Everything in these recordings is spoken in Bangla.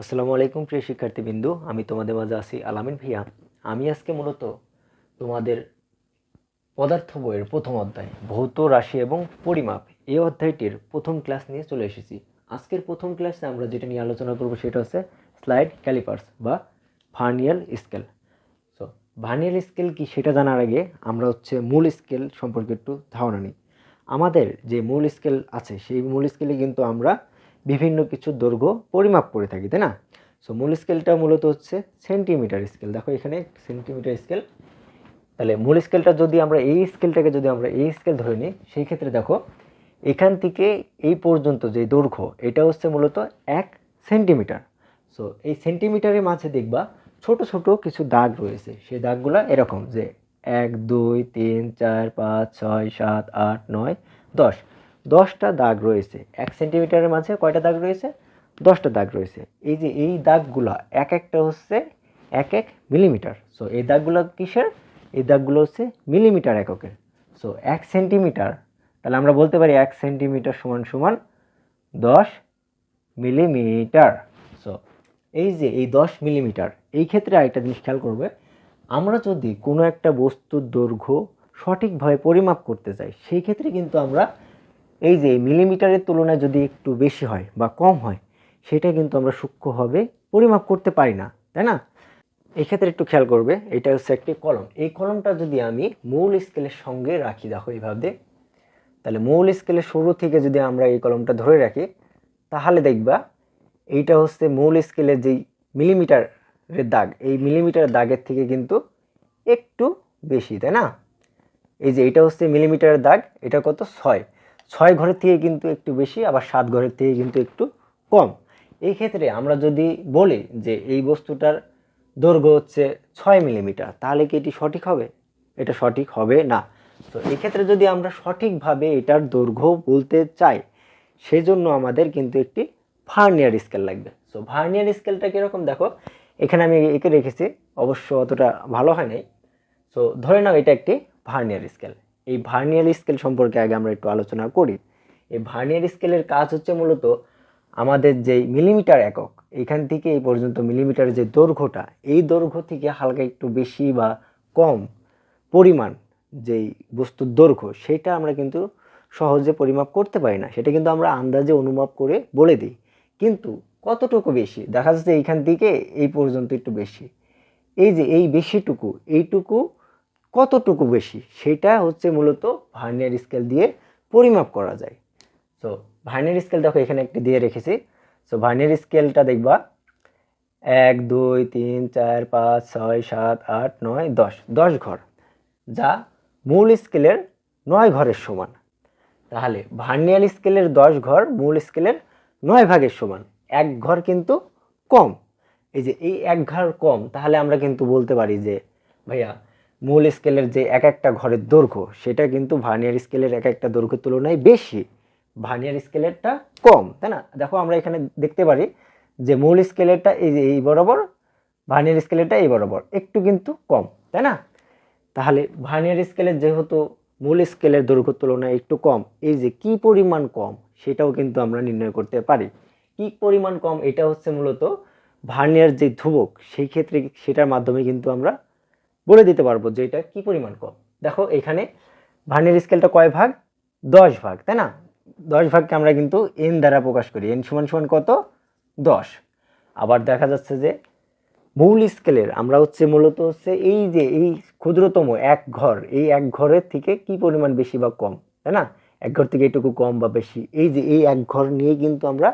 আসসালামু আলাইকুম, প্রিয় শিক্ষার্থীবৃন্দু। আমি তোমাদের মাঝে আছি আলামিন ভিয়া আমি আজকে মূলত তোমাদের পদার্থ বইয়ের প্রথম অধ্যায়, ভৌত রাশি এবং পরিমাপ এই অধ্যায়টির প্রথম ক্লাস নিয়ে চলে এসেছি। আজকের প্রথম ক্লাসে আমরা যেটা নিয়ে আলোচনা করব সেটা হচ্ছে স্লাইড ক্যালিপার্স বা vernier scale. So vernier scale কি সেটা জানার আগে আমরা হচ্ছে মূল স্কেল সম্পর্কে একটু ধারণা নিই। আমাদের যে মূল স্কেল আছে, সেই মূল স্কেলে কিন্তু আমরা বিভিন্ন কিছু দৈর্ঘ্য পরিমাপ করে থাকি, তাই না? সো মূল স্কেলটা মূলত হচ্ছে সেন্টিমিটার স্কেল দেখো এখানে সেন্টিমিটার স্কেল তাহলে মূল স্কেলটা যদি আমরা এই স্কেলটাকে যদি আমরা এই স্কেল ধরে নিই, সেই ক্ষেত্রে দেখো, এখান থেকে এই পর্যন্ত যে দৈর্ঘ্য, এটা হচ্ছে মূলত এক সেন্টিমিটার সো এই সেন্টিমিটারের মাঝে দেখবা ছোট ছোট কিছু দাগ রয়েছে। সেই দাগগুলো এরকম যে এক, দুই, তিন, চার, পাঁচ, ছয়, সাত, আট, নয়, দশ। দশটা দাগ রয়েছে। এক সেন্টিমিটারের মাঝে কয়টা দাগ রয়েছে? দশটা দাগ রয়েছে। এই যে এই দাগগুলো এক একটা হচ্ছে এক এক মিলিমিটার। সো এই দাগগুলো কিসের? এই দাগগুলো হচ্ছে মিলিমিটার এককের। সো এক সেন্টিমিটার, তাহলে আমরা বলতে পারি এক সেন্টিমিটার সমান সমান দশ মিলিমিটার। সো এই যে এই দশ মিলিমিটার, এই ক্ষেত্রে আরেকটা জিনিস খেয়াল করবে, আমরা যদি কোনো একটা বস্তুর দৈর্ঘ্য সঠিকভাবে পরিমাপ করতে চাই, সেই ক্ষেত্রে কিন্তু আমরা এই যে মিলিমিটারের তুলনায় যদি একটু বেশি হয় বা কম হয়, সেটা কিন্তু আমরা সূক্ষ্মভাবে পরিমাপ করতে পারি না, তাই না? এক্ষেত্রে একটু খেয়াল করবে, এটা হচ্ছে একটি কলম। এই কলমটা যদি আমি মূল স্কেলের সঙ্গে রাখি, দেখো এইভাবে, তাহলে মূল স্কেলের শুরু থেকে যদি আমরা এই কলমটা ধরে রাখি, তাহলে দেখবা এইটা হচ্ছে মূল স্কেলের যেই মিলিমিটারের দাগ, এই মিলিমিটার দাগের থেকে কিন্তু একটু বেশি, তাই না? এই যে এটা হচ্ছে মিলিমিটারের দাগ, এটা কত? ছয়। ছয় ঘরের থেকে কিন্তু একটু বেশি, আবার সাত ঘরের থেকে কিন্তু একটু কম। এই ক্ষেত্রে আমরা যদি বলি যে এই বস্তুটার দৈর্ঘ্য হচ্ছে ছয় মিলিমিটার, তাহলে কি এটি সঠিক হবে? এটা সঠিক হবে না। তো এক্ষেত্রে যদি আমরা সঠিকভাবে এটার দৈর্ঘ্য বলতে চাই, সেজন্য আমাদের কিন্তু একটি ভার্নিয়ার স্কেল লাগবে। সো ভার্নিয়ার স্কেলটা কীরকম? দেখো, এখানে আমি এঁকে রেখেছি, অবশ্য অতটা ভালো হয় নাই। সো ধরে নাও এটা একটি ভার্নিয়ার স্কেল। এই ভার্নিয়ার স্কেল সম্পর্কে আগে আমরা একটু আলোচনা করি। এই ভার্নিয়ার স্কেলের কাজ হচ্ছে মূলত আমাদের যেই মিলিমিটার একক, এখান থেকে এই পর্যন্ত মিলিমিটারের যে দৈর্ঘ্যটা, এই দৈর্ঘ্য থেকে হালকা একটু বেশি বা কম পরিমাণ যেই বস্তুর দৈর্ঘ্য, সেটা আমরা কিন্তু সহজে পরিমাপ করতে পারি না। সেটা কিন্তু আমরা আন্দাজে অনুমাপ করে বলে দিই। কিন্তু কতটুকু বেশি? দেখা যাচ্ছে এইখান থেকে এই পর্যন্ত একটু বেশি। এই যে এই বেশিটুকু, এইটুকু কতটুকু বেশি? সেটা হচ্ছে মূলত ভার্নিয়ার স্কেল দিয়ে পরিমাপ করা যায়। সো ভার্নিয়ার স্কেল দেখো, এখানে একটি দিয়ে রেখেছি। সো ভার্নিয়ার স্কেলটা দেখবা, এক, দুই, তিন, চার, পাঁচ, ছয়, সাত, আট, নয়, দশ। দশ ঘর, যা মূল স্কেলের নয় ঘরের সমান। তাহলে ভার্নিয়াল স্কেলের দশ ঘর, মূল স্কেলের নয় ভাগের সমান। এক ঘর কিন্তু কম। এই যে এই এক ঘর কম, তাহলে আমরা কিন্তু বলতে পারি যে, ভাইয়া মূল স্কেলের যে এক একটা ঘরের দৈর্ঘ্য, সেটা কিন্তু ভার্নিয়ার স্কেলের এক একটা দৈর্ঘ্যের তুলনায় বেশি। ভার্নিয়ার স্কেলেরটা কম, তাই না? দেখো আমরা এখানে দেখতে পারি যে মূল স্কেলেরটা এই যে এই বরাবর ভার্নিয়ার স্কেলেরটা এই বরাবর, একটু কিন্তু কম, তাই না? তাহলে ভার্নিয়ার স্কেলের যেহেতু মূল স্কেলের দৈর্ঘ্য তুলনায় একটু কম, এই যে কি পরিমাণ কম, সেটাও কিন্তু আমরা নির্ণয় করতে পারি। কি পরিমাণ কম, এটা হচ্ছে মূলত ভার্নিয়ার যে ধ্রুবক, সেই ক্ষেত্রে সেটার মাধ্যমে কিন্তু আমরা বলে দিতে পারব যে এটা কি পরিমাণ কম। দেখো, এখানে ভার্নিয়ার স্কেলটা কয় ভাগ? দশ ভাগ, তাই না? দশ ভাগকে আমরা কিন্তু এন দ্বারা প্রকাশ করি। এন সমান সমান কত? দশ। আবার দেখা যাচ্ছে যে মূল স্কেলের আমরা হচ্ছে মূলত হচ্ছে এই যে এই ক্ষুদ্রতম এক ঘর, এই এক ঘরের থেকে কি পরিমাণ বেশি বা কম, তাই না? এক ঘর থেকে এটুকু কম বা বেশি, এই যে এই এক ঘর নিয়ে কিন্তু আমরা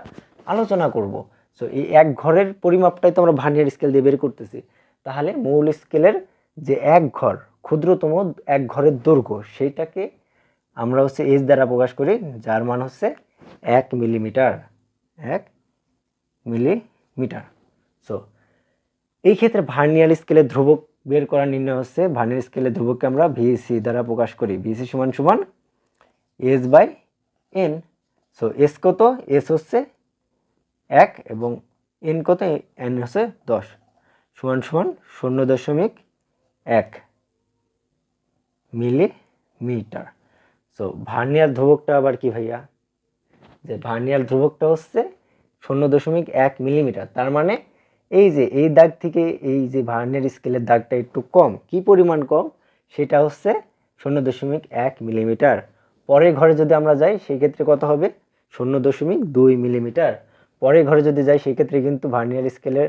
আলোচনা করব। সো এই এক ঘরের পরিমাপটাই তো আমরা ভার্নিয়ার স্কেল দিয়ে বের করতেছি। তাহলে মূল স্কেলের যে এক ঘর, ক্ষুদ্রতম এক ঘরের দৈর্ঘ্য, সেইটাকে আমরা হচ্ছে এস দ্বারা প্রকাশ করি, যার মান হচ্ছে এক মিলিমিটার এক মিলিমিটার। সো এই ক্ষেত্রে ভার্নিয়াল স্কেলে ধ্রুবক বের করার নির্ণয় হচ্ছে ভার্নিয়াল স্কেলের ধ্রুবককে আমরা ভিসি দ্বারা প্রকাশ করি ভিসি সমান সমান S by N so S কত? এস হচ্ছে এক এবং এন কত? এন হচ্ছে দশ। সমান সমান শূন্য দশমিক এক মিলিমিটার। সো ভার্নিয়াল ধ্রুবকটা আবার কি ভাইয়া? যে ভার্নিয়াল ধ্রুবকটা হচ্ছে শূন্য দশমিক এক মিলিমিটার। তার মানে এই যে, এই দাগ থেকে এই যে ভার্নের স্কেলের দাগটা একটু কম, কি পরিমাণ কম? সেটা হচ্ছে শূন্য দশমিক এক মিলিমিটার। পরের ঘরে যদি আমরা যাই সেই ক্ষেত্রে কত হবে? শূন্য দশমিক দুই মিলিমিটার। পরের ঘরে যদি যাই সেই ক্ষেত্রে কিন্তু ভার্নিয়ার স্কেলের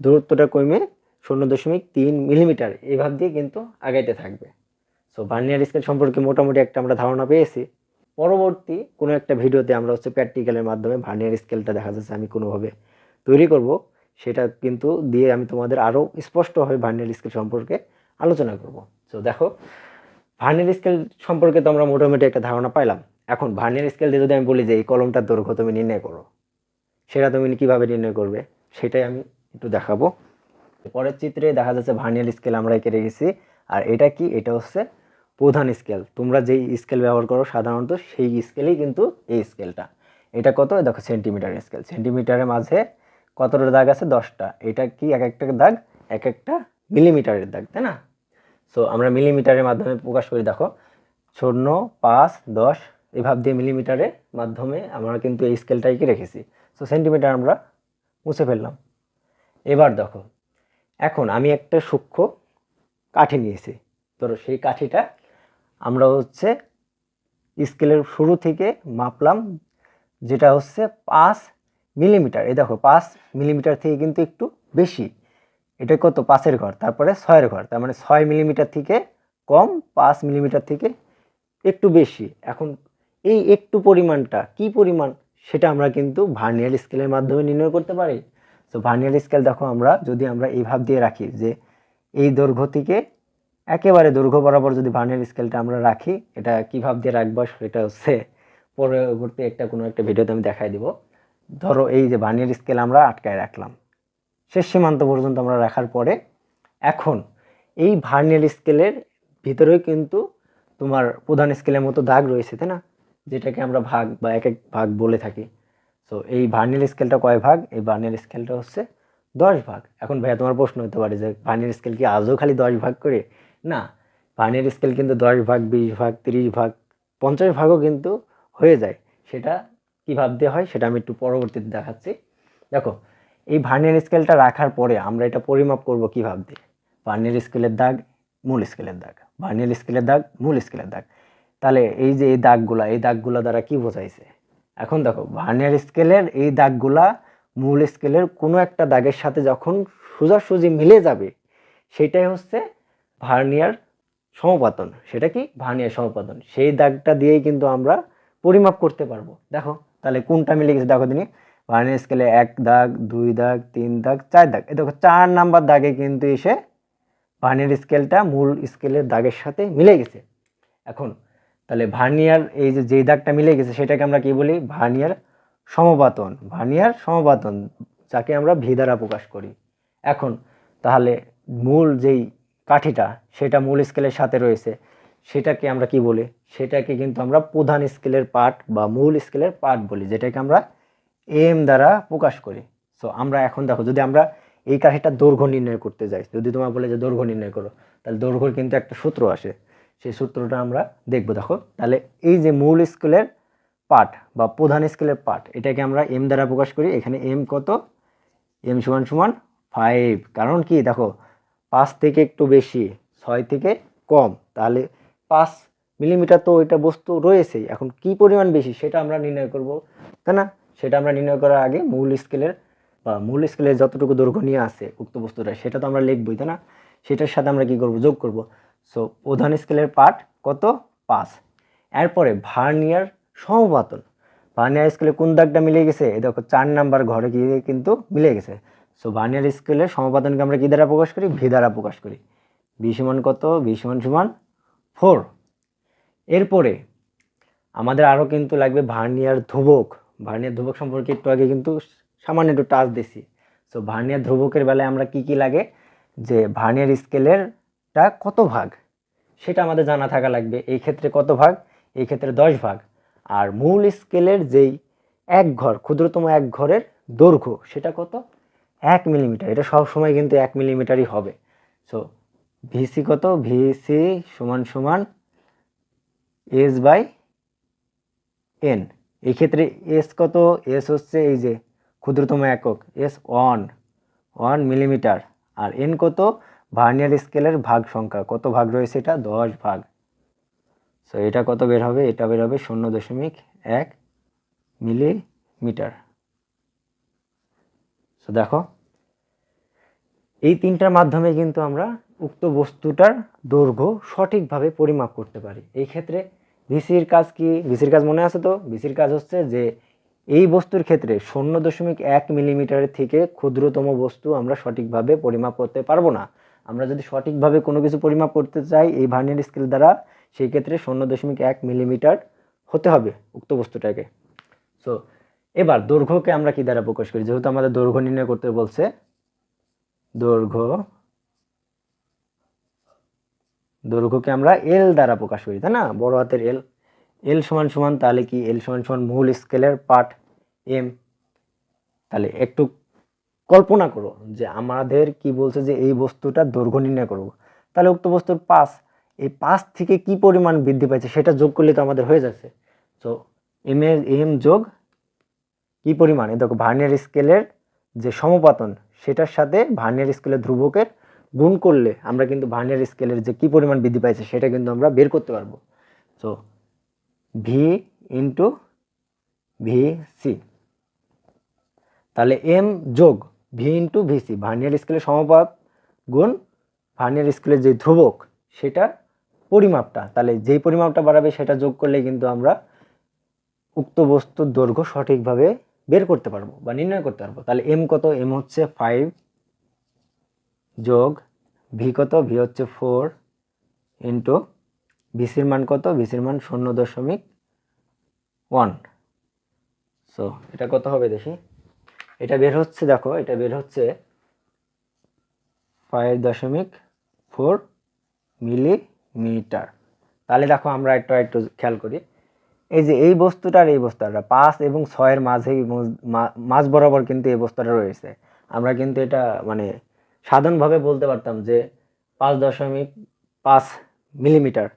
দূরত্বটা কমে শূন্য দশমিক তিন মিলিমিটার এভাব দিয়ে কিন্তু আগাইতে থাকবে। সো ভার্নিয়ার স্কেল সম্পর্কে মোটামুটি একটা আমরা ধারণা পেয়েছি। পরবর্তী কোনো একটা ভিডিওতে আমরা হচ্ছে প্র্যাকটিক্যালের মাধ্যমে ভার্নিয়ার স্কেলটা দেখা যাচ্ছে, আমি কোনোভাবে তৈরি করব। সেটা কিন্তু দিয়ে আমি তোমাদের আরও স্পষ্টভাবে ভার্নিয়ার স্কেল সম্পর্কে আলোচনা করব। সো দেখো ভার্নিয়ার স্কেল সম্পর্কে তো আমরা মোটামুটি একটা ধারণা পাইলাম। এখন ভার্নিয়ার স্কেল দিয়ে যদি আমি বলি যে এই কলমটার দৈর্ঘ্য তুমি নির্ণয় করো, সেটা তুমি কীভাবে নির্ণয় করবে, সেটাই আমি একটু দেখাবো। পরের চিত্রে দেখা যাচ্ছে ভার্নিয়ার স্কেল আমরা এঁকে রেখেছি। আর এটা কি? এটা হচ্ছে প্রধান স্কেল তোমরা যেই স্কেল ব্যবহার করো সাধারণত সেই স্কেলেই কিন্তু এই স্কেলটা এটা কত? দেখো সেন্টিমিটার স্কেল সেন্টিমিটারের মাঝে কতটা দাগ আছে? দশটা। এটা কি এক একটা দাগ? এক একটা মিলিমিটারের দাগ, তাই না? সো আমরা মিলিমিটারের মাধ্যমে প্রকাশ করি, দেখো। শূন্য, পাঁচ, দশ এভাব দিয়ে মিলিমিটারের মাধ্যমে আমরা কিন্তু এই স্কেলটাকে রেখেছি। সো সেন্টিমিটার আমরা মুছে ফেললাম। এবার দেখো এখন আমি একটা সূক্ষ্ম কাঠি নিয়েছি। ধরো সেই কাঠিটা আমরা হচ্ছে স্কেলের শুরু থেকে মাপলাম, যেটা হচ্ছে পাঁচ মিলিমিটার। এই দেখো, পাঁচ মিলিমিটার থেকে কিন্তু একটু বেশি। এটা কত? পাঁচের ঘর, তারপরে ছয়ের ঘর। তার মানে ছয় মিলিমিটার থেকে কম, পাঁচ মিলিমিটার থেকে একটু বেশি। এখন এই একটু পরিমাণটা কি পরিমাণ, সেটা আমরা কিন্তু ভার্নিয়ার স্কেলের মাধ্যমে নির্ণয় করতে পারি। তো ভার্নিয়ার স্কেল দেখো আমরা, যদি আমরা এই ভাব দিয়ে রাখি যে এই দৈর্ঘ্য থেকে একেবারে দৈর্ঘ্য বরাবর যদি ভার্নিয়ার স্কেলটা আমরা রাখি, এটা কী ভাব দিয়ে রাখব? সেটা হচ্ছে পরবর্তী একটা কোনো একটা ভিডিওতে আমি দেখাই দিব। ধরো এই যে ভার্নিয়ার স্কেল আমরা আটকায় রাখলাম। শেষ সীমান্ত পর্যন্ত আমরা রাখার পরে এখন এই ভার্নিয়ার স্কেলের ভিতরেও কিন্তু তোমার প্রধান স্কেলের মতো দাগ রয়েছে, তাই না? যেটাকে আমরা ভাগ বা এক এক ভাগ বলে থাকি। সো এই ভার্নিয়ার স্কেলটা কয় ভাগ? এই ভার্নিয়ার স্কেলটা হচ্ছে দশ ভাগ। এখন ভাইয়া, তোমার প্রশ্ন হতে পারে যে ভার্নিয়ার স্কেল কি আজও খালি দশ ভাগ করে? না ভার্নিয়ার স্কেল কিন্তু দশ ভাগ, বিশ ভাগ, তিরিশ ভাগ, পঞ্চাশ ভাগও কিন্তু হয়ে যায়। সেটা কী ভাবতে হয়? সেটা আমি একটু পরবর্তীতে দেখাচ্ছি। দেখো, এই ভার্নিয়ার স্কেলটা রাখার পরে আমরা এটা পরিমাপ করব কী ভাবতে? ভার্নিয়ার স্কেলের দাগ, মূল স্কেলের দাগ। ভার্নিয়ার স্কেলের দাগ, মূল স্কেলের দাগ। তাহলে এই যে এই দাগগুলা এই দাগগুলা দ্বারা কি বোঝাইছে? এখন দেখো ভার্নিয়ার স্কেলের এই দাগগুলা মূল স্কেলের কোনো একটা দাগের সাথে যখন সোজাসুজি মিলে যাবে, সেটাই হচ্ছে ভার্নিয়ার সমপাতন। সেটা কি? ভার্নিয়ার সমপাতন। সেই দাগটা দিয়েই কিন্তু আমরা পরিমাপ করতে পারব। দেখো, তাহলে কোনটা মিলে গেছে? দেখো তিনি ভার্নিয়ার স্কেলে এক দাগ, দুই দাগ, তিন দাগ, চার দাগ। এই দেখো, চার নাম্বার দাগে কিন্তু এসে ভার্নিয়ার স্কেলটা মূল স্কেলের দাগের সাথে মিলে গেছে। এখন তাহলে ভার্নিয়ার এই যে, যেই দাগটা মিলে গেছে, সেটাকে আমরা কি বলি? ভার্নিয়ার সমবাতন। ভার্নিয়ার সমবাতন, যাকে আমরা ভি দ্বারা প্রকাশ করি। এখন, তাহলে মূল যেই কাঠিটা, সেটা মূল স্কেলের সাথে রয়েছে। সেটাকে আমরা কি বলি? সেটাকে কিন্তু আমরা প্রধান স্কেলের পার্ট বা মূল স্কেলের পার্ট বলি, যেটাকে আমরা এম দ্বারা প্রকাশ করি। সো আমরা এখন দেখো, যদি আমরা এই কাঠিটার দৈর্ঘ্য নির্ণয় করতে যাই, যদি তোমার বলে যে দৈর্ঘ্য নির্ণয় করো, তাহলে দৈর্ঘ্যর কিন্তু একটা সূত্র আসে। সেই সূত্রটা আমরা দেখব, দেখো। তাহলে এই যে মূল স্কেলের পার্ট বা প্রধান স্কেলের পার্ট এটাকে আমরা এম দ্বারা প্রকাশ করি। এখানে এম কত? এম সমান সমান ফাইভ কারণ কি? দেখো, পাঁচ থেকে একটু বেশি, ছয় থেকে কম। তাহলে পাঁচ মিলিমিটার তো ওইটা বস্তু রয়েছেই। এখন কি পরিমাণ বেশি সেটা আমরা নির্ণয় করব, তাই না? সেটা আমরা নির্ণয় করার আগে মূল স্কেলের বা মূল স্কেলের যতটুকু দৈর্ঘ্য নিয়ে আছে উক্ত বস্তুটা, সেটা তো আমরা লিখবই, তাই না? সেটার সাথে আমরা কি করব? যোগ করব। সো প্রধান স্কেলের পার্ট কত? পাঁচ। এরপরে ভার্নিয়ার সমপাতন ভার্নিয়ার স্কেলে কোন দাগটা মিলে গেছে? দেখো, চার নাম্বার ঘরে গিয়ে কিন্তু মিলে গেছে। সো ভার্নিয়ার স্কেলের সমপাতনকে আমরা কী দ্বারা প্রকাশ করি? ভি দ্বারা প্রকাশ করি। ভি সমান কত? ভি সমান সমান ফোর। এরপরে আমাদের আরও কিন্তু লাগবে ভার্নিয়ার ধ্রুবক। ভার্নিয়ার ধ্রুবক সম্পর্কে একটু আগে কিন্তু সামান্য একটু টাচ দিছি। সো ভার্নিয়ার ধ্রুবকের বেলায় আমরা কি কি লাগে? যে ভার্নিয়ার স্কেলেরটা কত ভাগ? সেটা আমাদের জানা থাকা লাগবে। এই ক্ষেত্রে কত ভাগ? এই ক্ষেত্রে দশ ভাগ। আর মূল স্কেলের যেই এক ঘর, ক্ষুদ্রতম এক ঘরের দৈর্ঘ্য, সেটা কত? এক মিলিমিটার এটা সব সময় কিন্তু এক মিলিমিটারই হবে। সো ভিসি কত? ভিসি সমান সমান এস বাই এন এই ক্ষেত্রে এস কত? এস হচ্ছে এই যে ক্ষুদ্রতম একক। এস ওয়ান ওয়ান মিলিমিটার আর এন কত? ভার্নিয়ার স্কেলের ভাগ সংখ্যা, কত ভাগ রয়েছে এটা? দশ ভাগ। সো এটা কত বের হবে? এটা বের হবে শূন্য দশমিক এক মিলিমিটার। সো দেখো, এই তিনটার মাধ্যমে কিন্তু আমরা উক্ত বস্তুটার দৈর্ঘ্য সঠিকভাবে পরিমাপ করতে পারি। এই ক্ষেত্রে ভিসির কাজ কি? ভিসির কাজ মনে আছে তো? ভিসির কাজ হচ্ছে যে এই বস্তুর ক্ষেত্রে শূন্য দশমিক এক মিলিমিটারের থেকে ক্ষুদ্রতম বস্তু আমরা সঠিকভাবে পরিমাপ করতে পারব না। আমরা যদি সঠিকভাবে কোনো কিছু পরিমাপ করতে চাই, এই ভার্নিয়ার স্কেল দ্বারা, সেই ক্ষেত্রে শূন্য দশমিক এক মিলিমিটার হতে হবে উক্ত বস্তুটাকে। সো এবার দৈর্ঘ্যকে আমরা কি দ্বারা প্রকাশ করি? যেহেতু আমাদের দৈর্ঘ্য নির্ণয় করতে বলছে, দৈর্ঘ্য, দৈর্ঘ্যকে আমরা এল দ্বারা প্রকাশ করি, তাই না? বড় হাতের এল এল সমান সমান তাহলে কি? এল সমান সমান মূল স্কেলের পার্ট এম তাহলে একটু কল্পনা করো যে আমাদের কি বলছে যে এই বস্তুটার দৈর্ঘ্য নির্ণয় করব। তাহলে উক্ত বস্তুর পাঁচ এই পাঁচ থেকে কি পরিমাণ বৃদ্ধি পাইছে সেটা যোগ করলে তো আমাদের হয়ে যাচ্ছে। তো এম এম যোগ কি পরিমাণ? দেখো ভার্নিয়ার স্কেলের যে সমপাতন, সেটার সাথে ভার্নিয়ার স্কেলের ধ্রুবকের গুণ করলে আমরা কিন্তু ভার্নিয়ার স্কেলের যে কি পরিমাণ বৃদ্ধি পাইছে সেটা কিন্তু আমরা বের করতে পারব। So V into V C তাহলে এম যোগ ভি ইন্টু ভিসি ভার্নিয়ার স্কেলের সমপাত গুণ ভার্নিয়ার স্কেলের যে ধ্রুবক সেটা পরিমাপটা। তাহলে যেই পরিমাপটা বাড়াবে, সেটা যোগ করলে কিন্তু আমরা উক্ত বস্তুর দৈর্ঘ্য সঠিকভাবে বের করতে পারব বা নির্ণয় করতে পারব। তাহলে এম কত? এম হচ্ছে ফাইভ যোগ ভি কত? ভি হচ্ছে ফোর ইন্টু ভিসির মান কত? ভিসির মান শূন্য দশমিক ওয়ান সো এটা কত হবে দেখি? এটা বের হচ্ছে, দেখো, এটা বের হচ্ছে ফাইভ দশমিক ফোর মিলিমিটার তাহলে দেখো, আমরা একটু একটু খেয়াল করি। এই যে এই বস্তুটার এই বস্তুটা, পাঁচ এবং ছয়ের মাঝে মাঝ বরাবর কিন্তু এই বস্তুটা রয়েছে। আমরা কিন্তু এটা মানে সাধারণভাবে বলতে পারতাম যে পাঁচ দশমিক পাঁচ মিলিমিটার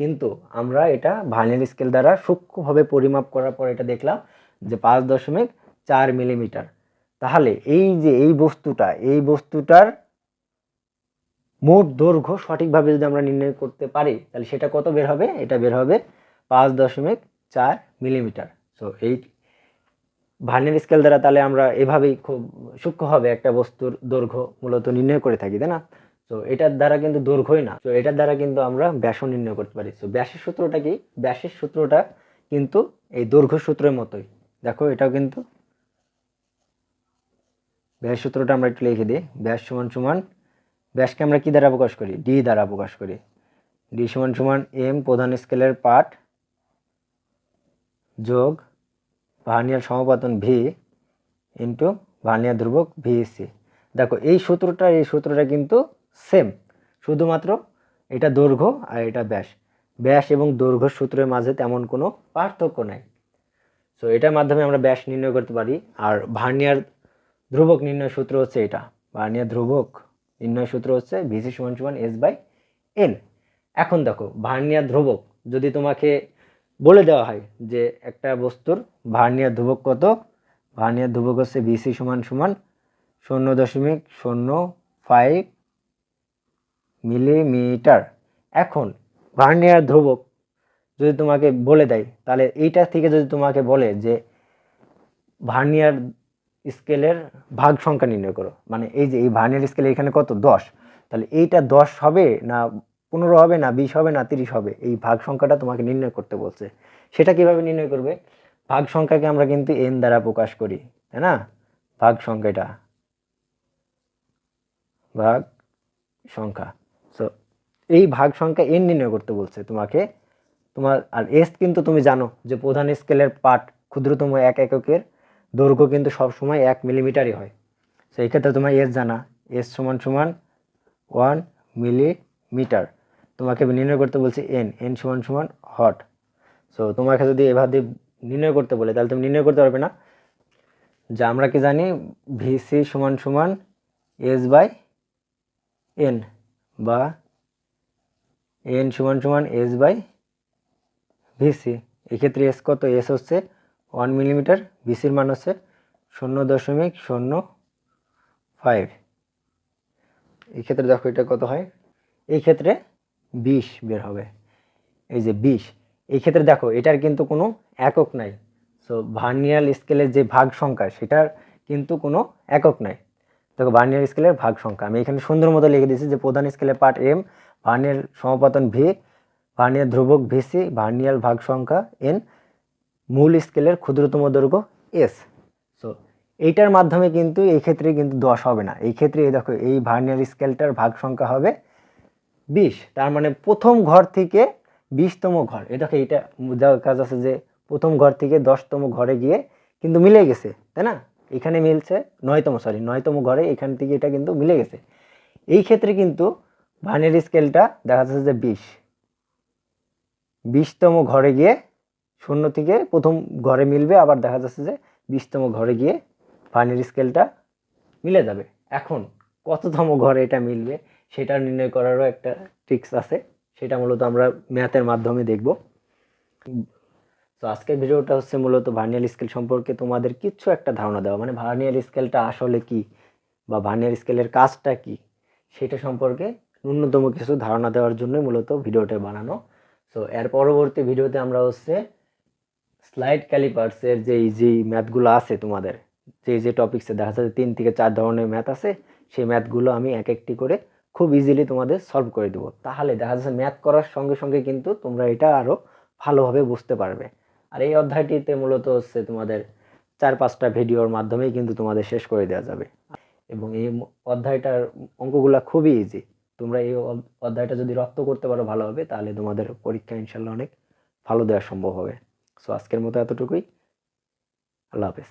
কিন্তু আমরা এটা ভার্নিয়ার স্কেল দ্বারা সূক্ষ্মভাবে পরিমাপ করার পর এটা দেখলাম যে পাঁচ দশমিক চার মিলিমিটার তাহলে এই যে এই বস্তুটা, এই বস্তুটার মোট দৈর্ঘ্য সঠিকভাবে যদি আমরা নির্ণয় করতে পারি, তাহলে সেটা কত বের হবে? এটা বের হবে পাঁচ দশমিক চার মিলিমিটার। সো এই ভার্নের স্কেল দ্বারা তাহলে আমরা এভাবেই খুব সূক্ষ্মভাবে একটা বস্তুর দৈর্ঘ্য মূলত নির্ণয় করে থাকি, তাই না? তো এটার দ্বারা কিন্তু দৈর্ঘ্যই না। তো এটার দ্বারা কিন্তু আমরা ব্যাসও নির্ণয় করতে পারি। তো ব্যাসের সূত্রটা কি? ব্যাসের সূত্রটা কিন্তু এই দৈর্ঘ্য সূত্রের মতোই। দেখো এটাও কিন্তু ব্যাস সূত্রটা আমরা একটু লিখে দিই। ব্যাস সমান সমান, ব্যাসকে আমরা কী দ্বারা প্রকাশ করি? ডি দ্বারা প্রকাশ করি। ডি সমান সমান এম প্রধান স্কেলের পাঠ যোগ ভার্নিয়ার সমাপতন ভি ইন্টু ভার্নিয়ার ধ্রুবক ভিএসসি দেখো, এই সূত্রটা এই সূত্রটা কিন্তু সেম, শুধুমাত্র এটা দৈর্ঘ্য আর এটা ব্যাস। ব্যাস এবং দৈর্ঘ্য সূত্রের মাঝে তেমন কোনো পার্থক্য নাই। সো এটার মাধ্যমে আমরা ব্যাস নির্ণয় করতে পারি। আর ভার্নিয়ার ধ্রুবক নির্ণয় সূত্র হচ্ছে এটা। ভার্নিয়ার ধ্রুবক নির্ণয় সূত্র হচ্ছে ভিসি সমান সমান এস বাই এন এখন দেখো ভার্নিয়ার ধ্রুবক যদি তোমাকে বলে দেওয়া হয় যে একটা বস্তুর ভার্নিয়ার ধ্রুবক কত ভার্নিয়ার ধ্রুবক হচ্ছে ভিসি সমান সমান শূন্য দশমিক শূন্য ফাইভ মিলিমিটার। এখন ভার্নিয়ার ধ্রুবক যদি তোমাকে বলে দেয়, তাহলে এইটা থেকে যদি তোমাকে বলে যে ভার্নিয়ার স্কেলের ভাগ সংখ্যা নির্ণয় করো। মানে এই যে এই ভার্নিয়ার স্কেল এখানে কত? দশ। তাহলে এইটা দশ হবে না পনেরো হবে না বিশ হবে না তিরিশ হবে? এই ভাগ সংখ্যাটা তোমাকে নির্ণয় করতে বলছে। সেটা কীভাবে নির্ণয় করবে? ভাগ সংখ্যাকে আমরা কিন্তু এন দ্বারা প্রকাশ করি, তাই না? ভাগ সংখ্যাটা। ভাগ সংখ্যা। সো এই ভাগ সংখ্যা এন নির্ণয় করতে বলছে তোমাকে। তোমার আর এস কিন্তু তুমি জানো যে প্রধান স্কেলের পার্ট ক্ষুদ্রতম এক এককের দৈর্ঘ্য কিন্তু সব সময় এক মিলিমিটারই হয়। সো এই ক্ষেত্রে তোমার এস জানা। এস সমান সমান ওয়ান মিলিমিটার তোমাকে নির্ণয় করতে বলছি এন এন সমান সমান হট সো তোমাকে যদি এভাবে নির্ণয় করতে বলে, তাহলে তুমি নির্ণয় করতে পারবে না। যা আমরা কি জানি ভিসি সমান সমান এস বাই এন বা এন সমান সমান এস বাই ভিসি এক্ষেত্রে এস কত? এস হচ্ছে ওয়ান মিলিমিটার ভিসির মান হচ্ছে শূন্য দশমিক শূন্য ফাইভ এই ক্ষেত্রে দেখো এটা কত হয়? এই ক্ষেত্রে বিশ বের হবে। এই যে বিশ, এই ক্ষেত্রে দেখো এটার কিন্তু কোনো একক নাই। সো ভার্নিয়াল স্কেলের যে ভাগ সংখ্যা, সেটার কিন্তু কোনো একক নাই। দেখো ভার্নিয়ার স্কেলের ভাগ সংখ্যা, আমি এখানে সুন্দর মতো লিখে দিয়েছি যে প্রধান স্কেলের পার্ট এম ভার্নিয়ার সমাপতন ভি ভার্নিয়ার ধ্রুবক ভিসি ভার্নিয়াল ভাগ সংখ্যা এন মূল স্কেলের ক্ষুদ্রতম দৈর্ঘ্য এস সো এইটার মাধ্যমে কিন্তু এই ক্ষেত্রে কিন্তু দশ হবে না। এই ক্ষেত্রে দেখো, এই ভার্নিয়ার স্কেলটার ভাগ সংখ্যা হবে বিশ। তার মানে প্রথম ঘর থেকে বিশতম ঘর। দেখো, এইটা কাজ আছে যে প্রথম ঘর থেকে দশতম ঘরে গিয়ে কিন্তু মিলে গেছে, তাই না? এখানে মিলছে নয়তম সরি নয়তম ঘরে এখান থেকে এটা কিন্তু মিলে গেছে। এই ক্ষেত্রে কিন্তু ভার্নিয়ার স্কেলটা দেখা যাচ্ছে যে বিশ। বিশতম ঘরে গিয়ে শূন্য থেকে প্রথম ঘরে মিলবে, আবার দেখা যাচ্ছে যে বিশতম ঘরে গিয়ে ভার্নিয়ার স্কেলটা মিলে যাবে। এখন কততম ঘরে এটা মিলবে, সেটা নির্ণয় করারও একটা ট্রিক্স আছে, সেটা মূলত আমরা ম্যাথের মাধ্যমে দেখব। তো আজকের ভিডিওটা হচ্ছে মূলত ভার্নিয়ার স্কেল সম্পর্কে তোমাদের কিচ্ছু একটা ধারণা দেওয়া মানে ভার্নিয়ার স্কেলটা আসলে কি বা ভার্নিয়ার স্কেলের কাজটা কি, সেটা সম্পর্কে ন্যূনতম কিছু ধারণা দেওয়ার জন্যই মূলত ভিডিওটা বানানো। সো এর পরবর্তী ভিডিওতে আমরা হচ্ছে স্লাইড ক্যালিপার্সের যেই যেই ম্যাথগুলো আছে তোমাদের যে যে টপিক্সে দেখা যাচ্ছে তিন থেকে চার ধরনের ম্যাথ আছে, সেই ম্যাথগুলো আমি এক একটি করে খুব ইজিলি তোমাদের সলভ করে দেবো। তাহলে দেখা যাচ্ছে ম্যাথ করার সঙ্গে সঙ্গে কিন্তু তোমরা এটা আরও ভালোভাবে বুঝতে পারবে। আর এই অধ্যায়টিতে মূলত হচ্ছে তোমাদের চার পাঁচটা ভিডিওর মাধ্যমেই কিন্তু তোমাদের শেষ করে দেওয়া যাবে। এবং এই অধ্যায়টার অঙ্কগুলো খুবই ইজি তোমরা এই অধ্যায়টা যদি রপ্ত করতে পারো ভালোভাবে, তাহলে তোমাদের পরীক্ষা ইনশাল্লাহ অনেক ভালো দেওয়া সম্ভব হবে। সো আজকের মতো এতটুকুই। আল্লাহ হাফেজ।